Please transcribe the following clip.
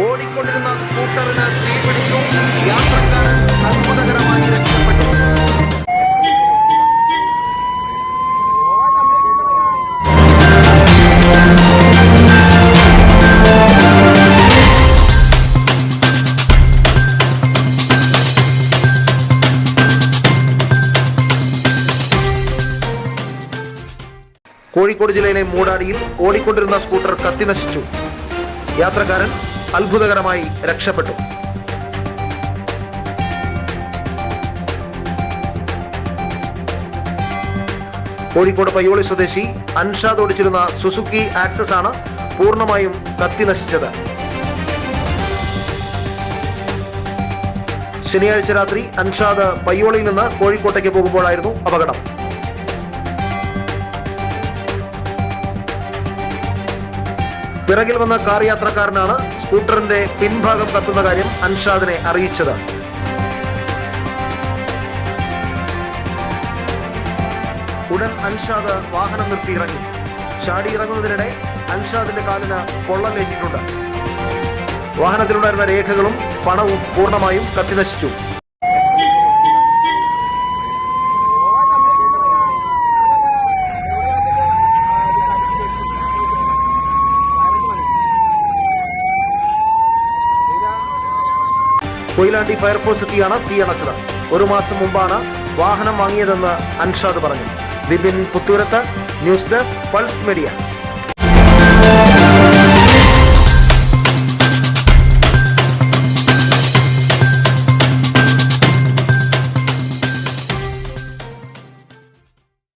ഓടിക്കൊണ്ടിരുന്ന സ്കൂട്ടറിന് തീപിടിച്ചു യാത്രക്കാരൻ അത്ഭുതകരമായി രക്ഷപ്പെട്ടു. കോഴിക്കോട് ജില്ലയിലെ മൂടാടിയിൽ ഓടിക്കൊണ്ടിരുന്ന സ്കൂട്ടർ കത്തിനശിച്ചു യാത്രക്കാരൻ അത്ഭുതകരമായി രക്ഷപ്പെട്ടു. കോഴിക്കോട് പയ്യോളി സ്വദേശി അൻഷാദ് ഓടിച്ചിരുന്ന സുസുക്കി ആക്സസ് ആണ് പൂർണമായും കത്തിനശിച്ചത് ശനിയാഴ്ച രാത്രി അൻഷാദ് പയ്യോളിയിൽ നിന്ന് കോഴിക്കോട്ടേക്ക് പോകുമ്പോഴായിരുന്നു അപകടം. പിറകിൽ വന്ന കാർ യാത്രക്കാരനാണ് സ്കൂട്ടറിന്റെ പിൻഭാഗം കത്തുന്ന കാര്യം അൻഷാദിനെ അറിയിച്ചത്. ഉടൻ അൻഷാദ് വാഹനം നിർത്തി ഇറങ്ങി. ചാടി ഇറങ്ങുന്നതിനിടെ അൻഷാദിന്റെ കാലിന് പൊള്ളലേറ്റിട്ടുണ്ട് വാഹനത്തിലുണ്ടായിരുന്ന രേഖകളും പണവും പൂർണമായും കത്തിനശിച്ചു. കൊയിലാണ്ടി ഫയർഫോഴ്സ് എത്തിയാണ് തീയണച്ചത് ഒരു മാസം മുമ്പാണ് വാഹനം വാങ്ങിയതെന്ന് അൻഷാദ് പറഞ്ഞു. Vipin Puthoorath news desk pulse media.